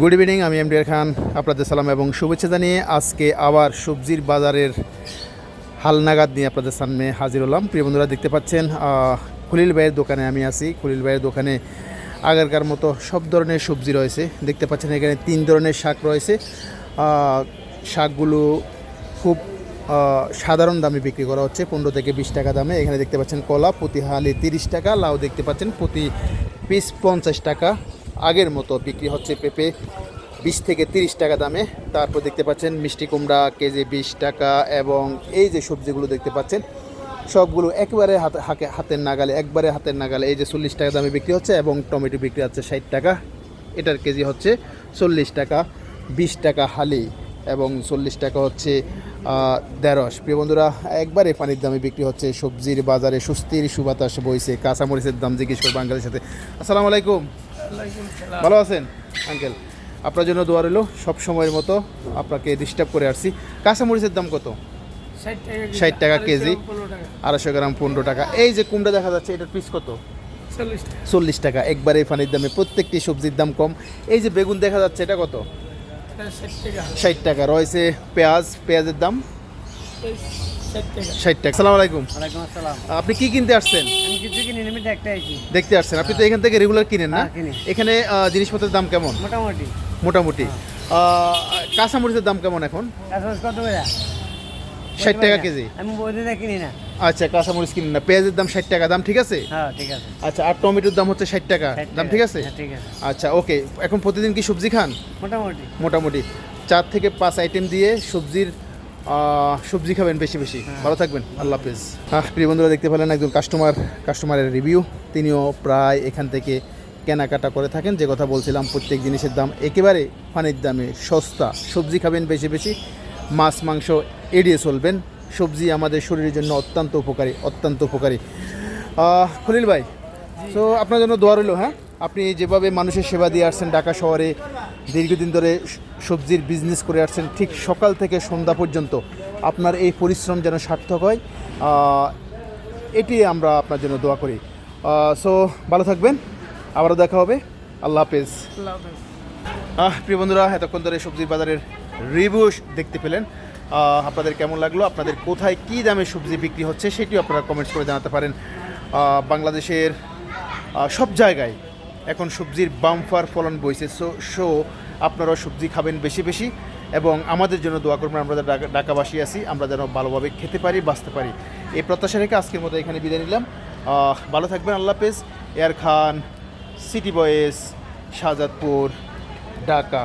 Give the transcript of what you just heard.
Good evening আমি MDR Khan, আপনাদের সালাম এবং শুভেচ্ছা জানিয়ে আজকে আবার সবজির বাজারের হালনাগাদ নিয়ে আপনাদের সামনে হাজির হলাম। প্রিয় বন্ধুরা, দেখতে পাচ্ছেন খুলিল ভাইয়ের দোকানে আমি আছি। খুলিল ভাইয়ের দোকানে আগেরকার মতো সব ধরনের সবজি রয়েছে। দেখতে পাচ্ছেন, এখানে তিন ধরনের শাক রয়েছে। শাকগুলো খুব সাধারণ দামে বিক্রি করা হচ্ছে, পনেরো থেকে বিশ টাকা দামে। এখানে দেখতে পাচ্ছেন, কলা প্রতি হালি তিরিশ টাকা, লাউ দেখতে পাচ্ছেন, প্রতি পিস পঞ্চাশ টাকা। আগের মতো বিক্রি হচ্ছে পেঁপে বিশ থেকে তিরিশ টাকা দামে। তারপর দেখতে পাচ্ছেন মিষ্টি কুমড়া, কেজি বিশ টাকা এবং এই যে সবজিগুলো দেখতে পাচ্ছেন, সবগুলো একেবারে হাতে হাতের নাগালে, একবারে হাতের নাগালে এই যে চল্লিশ টাকা দামে বিক্রি হচ্ছে এবং টমেটো বিক্রি হচ্ছে ষাট টাকা। এটার কেজি হচ্ছে চল্লিশ টাকা, বিশ টাকা হালি এবং চল্লিশ টাকা হচ্ছে দেড়শ প্রিয় বন্ধুরা, একবারে পানির দামে বিক্রি হচ্ছে সবজির বাজারে সুস্থির সুবাতাস বইছে, কাঁচামরিচের দাম জিজ্ঞেস করব আঙ্কেলের সাথে। আসসালামু আলাইকুম। ভালো আছেন? আঙ্কেল আপনার জন্য দোয়া রইল সব সময়ের মতো আপনাকে ডিস্টার্ব করে আসছি। কাঁচামরিচের দাম কত? ষাট টাকা কেজি। আড়াইশো গ্রাম পনেরো টাকা। এই যে কুমড়া দেখা যাচ্ছে এটার পিস কত? চল্লিশ টাকা। একবারে পানির দামে প্রত্যেকটি সবজির দাম কম। এই যে বেগুন দেখা যাচ্ছে এটা কত? ষাট টাকা। রয়েছে পেঁয়াজ। পেঁয়াজের দাম? ষাট টাকা। সালাম আলাইকুম। আপনি কি কিনতে আসছেন? আমি কিছু কিনি আমি দেখতে দেখতে আসছেন। আপনি তো এখান থেকে রেগুলার কিনেন না? হ্যাঁ, এখানে জিনিসপত্রের দাম কেমন? মোটামুটি। মোটামুটি। কাঁচামরিচের দাম কেমন এখন? ষাট টাকা কেজি। আমি কিনি না। আচ্ছা কাঁচামরিচ না। পেঁয়াজের দাম ষাট টাকা। দাম ঠিক আছে? হ্যাঁ ঠিক আছে। আচ্ছা আর টমেটোর দাম হচ্ছে ষাট টাকা। দাম ঠিক আছে? হ্যাঁ, ঠিক আছে। আচ্ছা ওকে। এখন প্রতিদিন কি সবজি খান? মোটামুটি। মোটামুটি। চার থেকে পাঁচ আইটেম দিয়ে সবজির সবজি খাবেন বেশি বেশি। ভালো থাকবেন। আল্লাহ হাফেজ। হ্যাঁ প্রিয় বন্ধুরা দেখতে পেলেন একজন কাস্টমার কাস্টমারের রিভিউ তিনিও প্রায় এখান থেকে কেনাকাটা করে থাকেন। যে কথা বলছিলাম প্রত্যেক জিনিসের দাম একেবারে পানির দামে সস্তা। সবজি খাবেন বেশি বেশি মাছ মাংস এড়িয়ে চলবেন। সবজি আমাদের শরীরের জন্য অত্যন্ত উপকারী অত্যন্ত উপকারী। খলিল ভাই তো আপনার জন্য দোয়া রইল হ্যাঁ? আপনি যেভাবে মানুষের সেবা দিয়ে আসছেন ঢাকা শহরে দীর্ঘদিন ধরে সবজির বিজনেস করে আসছেন ঠিক সকাল থেকে সন্ধ্যা পর্যন্ত আপনার এই পরিশ্রম যেন সার্থক হয় এটি আমরা আপনার জন্য দোয়া করি। সো ভালো থাকবেন আবারও দেখা হবে আল্লাহ হাফেজ। আহ প্রিয় বন্ধুরা এতক্ষণ ধরে সবজির বাজারের রিভিউ দেখতে পেলেন। আপনাদের কেমন লাগল আপনাদের কোথায় কী দামে সবজি বিক্রি হচ্ছে সেটিও আপনারা কমেন্টস করে জানাতে পারেন। বাংলাদেশের সব জায়গায় এখন সবজির বাম্পার ফলন বইছে, সো শো আপনারাও সবজি খাবেন বেশি বেশি এবং আমাদের জন্য দোয়া করবেন, আমরা ঢাকাবাসী আছি, আমরা যেন ভালোভাবে খেতে পারি, বাঁচতে পারি। এই প্রত্যাশা রেখে আজকের মতো এখানে বিদায় নিলাম। ভালো থাকবেন, আল্লাহ হাফেজ। এয়ার খান, সিটি বয়েস শাহজাদপুর, ঢাকা।